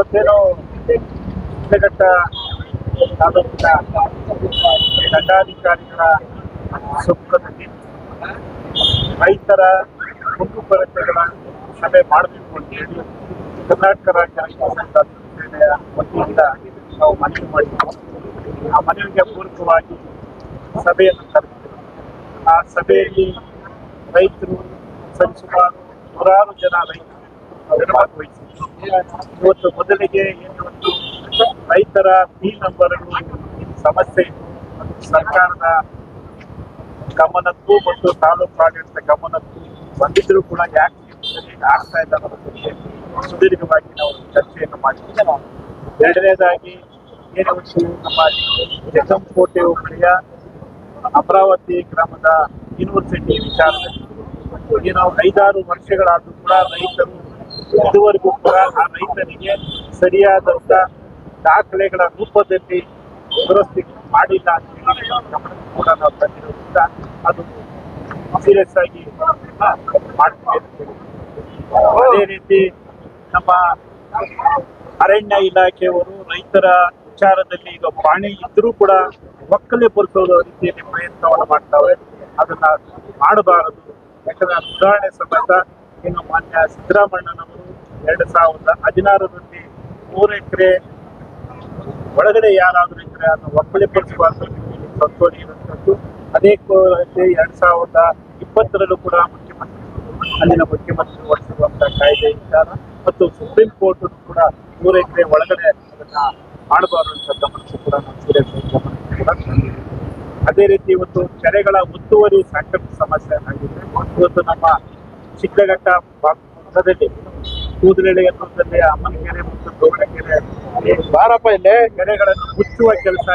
ಇವತ್ತೇನು ಶಿಡ್ಲಘಟ್ಟ ತಾಲೂಕಿನ ದಂಡಾಧಿಕಾರಿಗಳ ಸಮ್ಮುಖದಲ್ಲಿ ರೈತರ ಕುಂದುಕೊರತೆಗಳ ಸಭೆ ಮಾಡಬೇಕು ಅಂತ ಹೇಳಿ ಕರ್ನಾಟಕ ರಾಜ್ಯ ಸೇನೆಯ ವತಿಯಿಂದ ನಾವು ಮನವಿ ಮಾಡಿದ್ದೆವು ಆ ಮನವಿಗೆ ಪೂರಕವಾಗಿ ಸಭೆಯನ್ನು ಕರೆದಿದ್ದೆವು. ಆ ಸಭೆಯಲ್ಲಿ ರೈತರು ಸರಿಸುಮಾರು ನೂರಾರು ಜನ ರೈತರು ಇವತ್ತು ಮೊದಲಿಗೆ ಒಂದು ರೈತರ ಬಿ ನಂಬರ್ಗಳು ಸಮಸ್ಯೆ ಸರ್ಕಾರದ ಗಮನಕ್ಕೂ ಮತ್ತು ತಾಲೂಕು ಆಡಳಿತ ಗಮನಕ್ಕೂ ಬಂದಿದ್ರು ಕೂಡ ಯಾಕೆ ಆಗ್ತಾ ಇಲ್ಲ ಸುದೀರ್ಘವಾಗಿ ನಾವು ಚರ್ಚೆಯನ್ನು ಮಾಡಿದ್ದೇವೆ ಎರಡನೇದಾಗಿ ಏನು ಒಂದು ನಮ್ಮ ಜಗಂಕೋಟೆ ಹೋಬಳಿಯ ಅಮರಾವತಿ ಗ್ರಾಮದ ಯೂನಿವರ್ಸಿಟಿ ವಿಚಾರದಲ್ಲಿ ಏನು ಐದಾರು ವರ್ಷಗಳಾದ್ರೂ ಕೂಡ ರೈತರು ಇದುವರೆಗೂ ಕೂಡ ಆ ರೈತನಿಗೆ ಸರಿಯಾದಂತ ದಾಖಲೆಗಳ ರೂಪದಲ್ಲಿ ದುರಸ್ತಿ ಮಾಡಿಲ್ಲ ಅಂತ ಕೂಡ ನಾವು ತಂದಿರೋದ್ರಿಂದ ಅದು ಸೀರಿಯಸ್ ಆಗಿ ಹೇಳಿ. ಅದೇ ರೀತಿ ನಮ್ಮ ಅರಣ್ಯ ಇಲಾಖೆಯವರು ರೈತರ ವಿಚಾರದಲ್ಲಿ ಈಗ ಪ್ರಾಣಿ ಇದ್ರೂ ಕೂಡ ಒಕ್ಕಲೆ ಬರೆಸೋದು ರೀತಿಯಲ್ಲಿ ಪ್ರಯತ್ನವನ್ನು ಮಾಡ್ತಾವೆ ಅದನ್ನ ಮಾಡಬಾರದು ಯಾಕಂದ್ರೆ ಉದಾಹರಣೆ ಸಮೇತ ಏನು ಮಾನ್ಯ ಸಿದ್ದರಾಮಣ್ಣನವರು ಎರಡು ಸಾವಿರದ ಹದಿನಾರರಲ್ಲಿ ಮೂರು ಎಕರೆ, ಒಳಗಡೆ ಯಾರಾದರೂ ಇದ್ರೆ ಅದನ್ನ ಪಡಿಸುವಂತ ಸಂತೋಷ ಇರುವಂತದ್ದು ಅದೇ ಎರಡ್ ಸಾವಿರದ ಇಪ್ಪತ್ತರಲ್ಲೂ ಕೂಡ ಮುಖ್ಯಮಂತ್ರಿ ಅಲ್ಲಿನ ಮುಖ್ಯಮಂತ್ರಿ ಹೊರಡಿಸಿರುವಂತಹ ಕಾಯ್ದೆ ವಿಚಾರ ಮತ್ತು ಸುಪ್ರೀಂ ಕೋರ್ಟ್ ಕೂಡ ಮೂರು ಎಕರೆ ಒಳಗಡೆ ಅದನ್ನ ಮಾಡಬಾರದು ಅಂತ ಗಮನಿಸಿ ಕೂಡ ಅದೇ ರೀತಿ ಇವತ್ತು ಕೆರೆಗಳ ಒತ್ತುವರಿ ಸಾಕಷ್ಟು ಸಮಸ್ಯೆ ಆಗಿದೆ. ಇವತ್ತು ನಮ್ಮ ಚಿಕ್ಕಘಟ್ಟ ಕೂದಲೆಳೆ ಅಮ್ಮನ ಕೆರೆ ಮತ್ತು ಗೌಡಕೆರೆ ಬಾರಪ್ಪ, ಇಲ್ಲಿ ಕೆರೆಗಳನ್ನು ಮುಚ್ಚುವ ಕೆಲಸ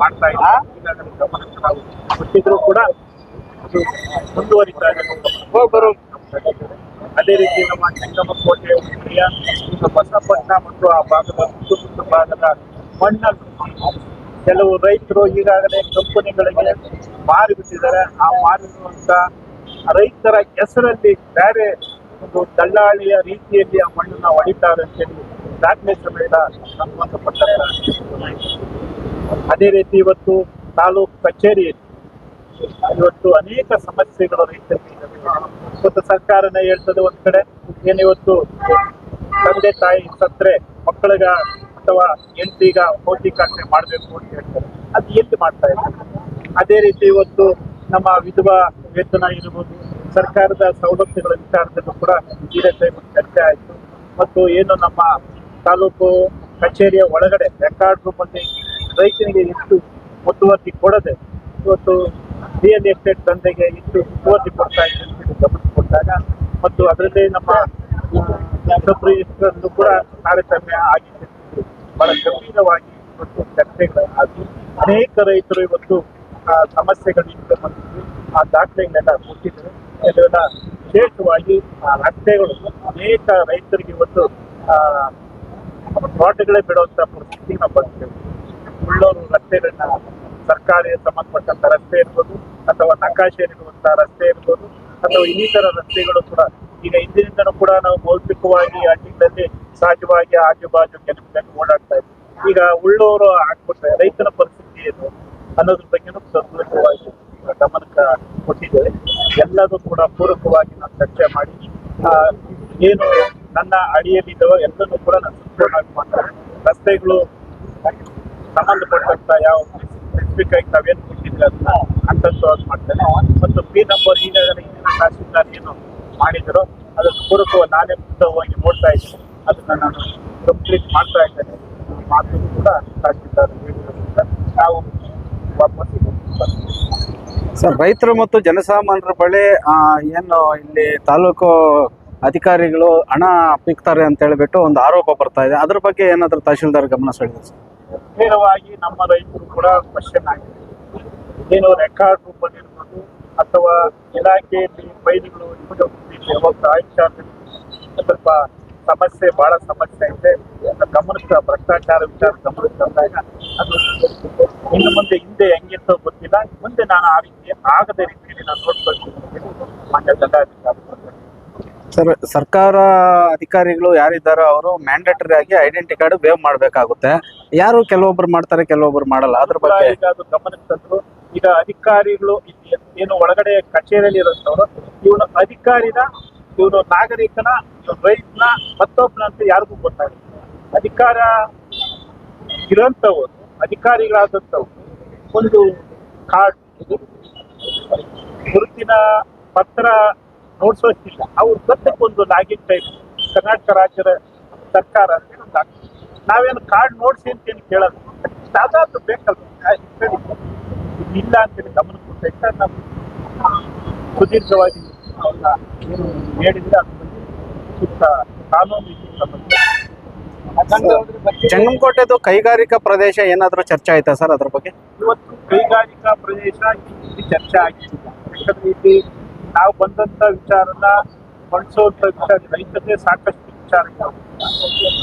ಮಾಡ್ತಾ ಇಲ್ಲ. ಈಗಾಗಲೇ ಗಮನಕ್ಕೆ ನಾವು ಕೊಟ್ಟಿದ್ರು ಕೂಡ ಮುಂದುವರಿತಾ ಇದೆ ಅದೇ ರೀತಿ ನಮ್ಮ ಚೆಂಗಮ್ಮಕೋಟೆ ಉಳಿಯ ಬಸಪಟ್ಟ ಮತ್ತು ಆ ಭಾಗದ ಸುತ್ತಮುತ್ತ ಭಾಗದ ಮಣ್ಣನ್ನು ಕೆಲವು ರೈತರು ಈಗಾಗಲೇ ಕಂಪನಿಗಳಿಗೆ ಮಾರಿಬಿಟ್ಟಿದ್ದಾರೆ ಆ ಮಾರಿರುವಂತ ರೈತರ ಹೆಸರಲ್ಲಿ ಬೇರೆ ಒಂದು ದಳ್ಳಾಳಿಯ ರೀತಿಯಲ್ಲಿ ಆ ಮಣ್ಣನ್ನ ಹೊಡಿತಾರೆ ಅಂತೇಳಿ ದಾಖಲೆ ಸಮೇತ ಸಂಬಂಧಪಟ್ಟ ಅದೇ ರೀತಿ ಇವತ್ತು ತಾಲೂಕು ಕಚೇರಿಯಲ್ಲಿ ಇವತ್ತು ಅನೇಕ ಸಮಸ್ಯೆಗಳು ರೈತರಿಗೆ. ಇವತ್ತು ಸರ್ಕಾರನೇ ಹೇಳ್ತದೆ ಒಂದ್ ಕಡೆ ಏನಿವತ್ತು ತಂದೆ ತಾಯಿ ಸತ್ರೆ ಮಕ್ಕಳಿಗ ಅಥವಾ ಹೆಂಡತಿಗ ಪೌಷ್ಟಿಕಾಂಶ ಮಾಡಬೇಕು ಅಂತ ಹೇಳ್ತಾರೆ ಅದು ಎಲ್ಲಿ ಮಾಡ್ತಾ ಇದ್ದಾರೆ ಅದೇ ರೀತಿ ಇವತ್ತು ನಮ್ಮ ವಿಧವಾ ವೇತನ ಇರ್ಬೋದು ಸರ್ಕಾರದ ಸೌಲಭ್ಯಗಳ ವಿಚಾರದಲ್ಲೂ ಕೂಡ ಇದೇ ಟೈಮ್ ಚರ್ಚೆ ಆಯಿತು. ಮತ್ತು ಏನು ನಮ್ಮ ತಾಲೂಕು ಕಚೇರಿಯ ಒಳಗಡೆ ರೆಕಾರ್ಡ್ ರೂಮಲ್ಲಿ ರೈತನಿಗೆ ಇಷ್ಟು ಮುತುವರ್ಜಿ ಕೊಡದೆ ಇವತ್ತು ರಿಯಲ್ ಎಸ್ಟೇಟ್ ದಂಧೆಗೆ ಇಷ್ಟು ಮುತುವರ್ಜಿ ಕೊಡ್ತಾ ಇದೆ ಅಂತ ಹೇಳಿ ಗಮನ ಕೊಟ್ಟಾಗ ಮತ್ತು ಅದರಲ್ಲೇ ನಮ್ಮ ಸಬ್ರಿಜಿಸ್ಟ್ರಲ್ಲೂ ಕೂಡ ತಾರತಮ್ಯ ಆಗಿದೆ ಬಹಳ ಗಂಭೀರವಾಗಿ ಇವತ್ತು ಚರ್ಚೆಗಳಾಗಿ ಅನೇಕ ರೈತರು ಇವತ್ತು ಆ ಸಮಸ್ಯೆಗಳಿಂದ ಬಂದಿದ್ದು ಆ ದಾಖಲೆಗಳೆಲ್ಲ ಕೊಟ್ಟಿದ್ದಾರೆ. ಕೆಲವೆಲ್ಲ ವಿಶೇಷವಾಗಿ ರಸ್ತೆಗಳು, ಅನೇಕ ರೈತರಿಗೆ ಇವತ್ತು ತೋಟಗಳೇ ಬಿಡುವಂತ ಪರಿಸ್ಥಿತಿ ನಾವು ಬರ್ತೇವೆ ಉಳ್ಳೋರು ರಸ್ತೆಗಳನ್ನ ಸರ್ಕಾರಿ ಸಂಬಂಧಪಟ್ಟಂತ ರಸ್ತೆ ಇರ್ಬೋದು, ಅಥವಾ ನಕಾಶೆ ಇರುವಂತಹ ರಸ್ತೆ ಇರ್ಬೋದು, ಅಥವಾ ಇನ್ನಿತರ ರಸ್ತೆಗಳು ಕೂಡ ಈಗ ಹಿಂದಿನಿಂದನೂ ಕೂಡ ನಾವು ಭೌತಿಕವಾಗಿ ಹಳ್ಳಿಗಳಲ್ಲಿ ಸಹಜವಾಗಿ ಆಜು ಬಾಜು ಕೆಲಸದಲ್ಲಿ ಓಡಾಡ್ತಾ ಇದ್ವಿ ಈಗ ಉಳ್ಳೋರು ಆಗ್ಬಿಟ್ರೆ ರೈತನ ಪರಿಸ್ಥಿತಿ ಏನು ಅನ್ನೋದ್ರ ಬಗ್ಗೆನೂ ಗಮನಕ್ಕೆ ಕೊಟ್ಟಿದ್ದೇವೆ. ಎಲ್ಲದೂ ಕೂಡ ಪೂರಕವಾಗಿ ನಾನು ಚರ್ಚೆ ಮಾಡಿ ಏನು ನನ್ನ ಅಡಿಯಲ್ಲಿದ್ದವ ಎಲ್ಲನೂ ಕೂಡ ನಾನು ಸಂಪೂರ್ಣವಾಗಿ ಮಾಡ್ತಾರೆ ರಸ್ತೆಗಳು ಸಂಬಂಧಪಟ್ಟಂತ ಯಾವ ಸ್ಪೆಸಿಫಿಕ್ ಆಗಿ ತಾವೇನು ಕೊಟ್ಟಿದ್ರೆ ಅದನ್ನ ಹಂತವಾಗಿ ಮಾಡ್ತೇನೆ. ಮತ್ತು ಪಿ ನಂಬರ್ ಈಗಾಗಲೇ ಹಿಂದಿನ ತಹಸೀಲ್ದಾರ್ ಏನು ಮಾಡಿದ್ರು ಅದನ್ನು ಪೂರಕವ ನಾನೇ ಮುಕ್ತವಾಗಿ ನೋಡ್ತಾ ಇದ್ದೀನಿ. ಅದನ್ನ ನಾನು ಕಂಪ್ಲೀಟ್ ಮಾಡ್ತಾ ಇದ್ದೇನೆ. ಮಾತು ಕೂಡ ತಹಸೀಲ್ದಾರ್ ಹೇಳಿರೋದ್ರಿಂದ ನಾವು ವಾಪಸ್. ಸರ್, ರೈತರು ಮತ್ತು ಜನಸಾಮಾನ್ಯರ ಬಳಿ ಏನು ಇಲ್ಲಿ ತಾಲೂಕು ಅಧಿಕಾರಿಗಳು ಹಣ ಪಿಕ್ತಾರೆ ಅಂತ ಹೇಳಿಬಿಟ್ಟು ಒಂದು ಆರೋಪ ಬರ್ತಾ ಇದೆ. ಅದ್ರ ಬಗ್ಗೆ ಏನಾದರೂ ತಹಶೀಲ್ದಾರ್ ಗಮನ ಸೆಳೆದ ಸರ್? ನೇರವಾಗಿ ನಮ್ಮ ರೈತರು ಕೂಡ ಕ್ವಶನ್ ಆಗಿದೆ ಏನು ರೆಕಾರ್ಡ್ ರೂಪದಲ್ಲಿ ಇರ್ಬೋದು ಅಥವಾ ಇಲಾಖೆಯಲ್ಲಿ ಫೈಲ್ಗಳು ಸ್ವಲ್ಪ ಸಮಸ್ಯೆ, ಬಹಳ ಸಮಸ್ಯೆ ಇದೆ. ಗಮನಿಸ್ತಾ, ಭ್ರಷ್ಟಾಚಾರ ವಿಚಾರ ಗಮನಕ್ಕೆ ತಂದಾಗ ಅದು ಇನ್ನು ಮುಂದೆ ಹಿಂದೆ ಹೆಂಗಿರ್ತೋ ಗೊತ್ತಿಲ್ಲ. ಮುಂದೆ ನಾನು ಆ ರೀತಿ ಆಗದ ರೀತಿಯಲ್ಲಿ ನಾನು ನೋಡ್ಕೊಳ್ತೀನಿ ಮಾನ್ಯ ದಂಡಾಧಿಕಾರಿ ಸರ್ ಸರ್ಕಾರ ಅಧಿಕಾರಿಗಳು ಯಾರಿದ್ದಾರೋ ಅವರು ಮ್ಯಾಂಡೇಟರಿ ಆಗಿ ಐಡೆಂಟಿ ಕಾರ್ಡ್ ಬೇವ್ ಮಾಡಬೇಕಾಗುತ್ತೆ. ಯಾರು ಕೆಲವೊಬ್ರು ಮಾಡ್ತಾರೆ ಕೆಲವೊಬ್ರು ಮಾಡಲ್ಲ. ಅದ್ರ ಬಗ್ಗೆ ಈಗ ಅದು ಗಮನಕ್ಕೆ ತಂದ್ರು. ಈಗ ಅಧಿಕಾರಿಗಳು ಇಲ್ಲಿ ಏನು ಒಳಗಡೆ ಕಚೇರಿಯಲ್ಲಿ ಇರುತ್ತವರು ಇವನು ಅಧಿಕಾರಿನ ಇವನು ನಾಗರಿಕನ ಇವನು ರೈತನ ಮತ್ತೊಬ್ಬನ ಅಂತ ಯಾರಿಗೂ ಗೊತ್ತಾಗಿಲ್ಲ. ಅಧಿಕಾರ ಇರೋಂಥವ್ರು ಅಧಿಕಾರಿಗಳಾದಂಥವ್ರು ಒಂದು ಕಾರ್ಡ್ ಗುರುತಿನ ಪತ್ರ ನೋಡ್ಸೋಷ್ಟಿಲ್ಲ ಅವ್ರ ಒಂದು ಲಾಗಿನ್ ಟೈಪ್ ಕರ್ನಾಟಕ ರಾಜ್ಯದ ಸರ್ಕಾರ ಅಂತ ನಾವೇನು ಕಾರ್ಡ್ ನೋಡ್ಸಿ ಅಂತೇನು ಕೇಳಲ್ಲ. ಸಾಧಾರಣ ಬೇಕಲ್ಲ. ಅಂತ ಹೇಳಿ. ಇಲ್ಲ ಅಂತೇಳಿ ಗಮನ ಕೊಟ್ಟೆ ನಾವು ಸುದೀರ್ಘವಾಗಿ ಅವ್ರನ್ನ ಏನು ಹೇಳಿದ್ರೆ ಅದ್ರ ಬಗ್ಗೆ ಸೂಕ್ತ ಕಾನೂನು ಸಂಬಂಧ ಜಂಗಮಕೋಟೆದು ಕೈಗಾರಿಕಾ ಪ್ರದೇಶ ಏನಾದರೂ ಚರ್ಚೆ ಆಯ್ತಾ ಸರ್ ಅದ್ರ ಬಗ್ಗೆ? ಇವತ್ತು ಕೈಗಾರಿಕಾ ಇಲ್ಲಿ ಚರ್ಚೆ ಆಗಿಲ್ಲ ಯಾಕಂದ್ರೆ ಇಲ್ಲಿ ನಾವು ಬಂದಂತ ವಿಚಾರನ ಬಳಸುವಂತ ವಿಚಾರ, ರೈತರಿಗೆ ಸಾಕಷ್ಟು ವಿಚಾರ.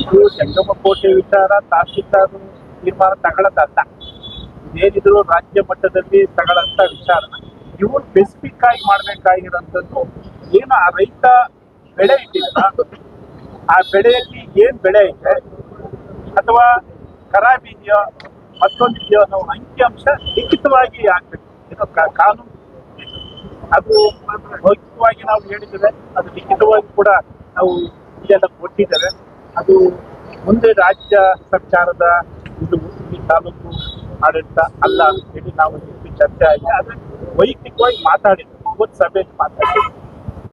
ಇದು ಜಂಗಮಕೋಟೆ ವಿಚಾರ ತಹಸೀಲ್ದಾರ್ ತೀರ್ಮಾನ ತಗೊಳ್ಳೋದಲ್ಲ. ಏನಿದ್ರು ರಾಜ್ಯ ಮಟ್ಟದಲ್ಲಿ ತಗೊಳ್ಳಂತ ವಿಚಾರ. ಇವ್ರು ಸ್ಪೆಸಿಫಿಕ್ ಆಗಿ ಮಾಡ್ಬೇಕಾಗಿರೋಂಥದ್ದು ಏನು ಆ ರೈತ ಬೆಳೆ ಇಟ್ಟಿಲ್ಲ ಆ ಬೆಳೆಯಲ್ಲಿ ಏನ್ ಬೆಳೆ ಇದೆ? ಅಥವಾ ಖರಾಬ್ ಇದೆಯೋ? ಮತ್ತೊಂದಿದೆಯೋ ಅಂಕಿ ಅಂಶ ಲಿಖಿತವಾಗಿ ಆಗ್ಬೇಕು. ಇದು ಕಾನೂನು ಅದು ಮೌಖಿಕವಾಗಿ ನಾವು ಹೇಳಿದ್ದೇವೆ, ಅದು ಲಿಖಿತವಾಗಿ ಕೂಡ ನಾವು ಇದೆಲ್ಲ ಕೊಟ್ಟಿದ್ದೇವೆ. ಅದು ಮುಂದೆ ರಾಜ್ಯ ಸರ್ಕಾರದ ಇದು ತಾಲೂಕು ಆಡಳಿತ ಅಲ್ಲ ಅಂತ ಹೇಳಿ ನಾವು ಚರ್ಚೆ ಆಗಿದೆ ಆದರೆ ವೈಯಕ್ತಿಕವಾಗಿ ಮಾತಾಡಿದ್ದೇವೆ ಇವತ್ತು ಸಭೆಯಲ್ಲಿ ಮಾತಾಡಿದ್ವಿ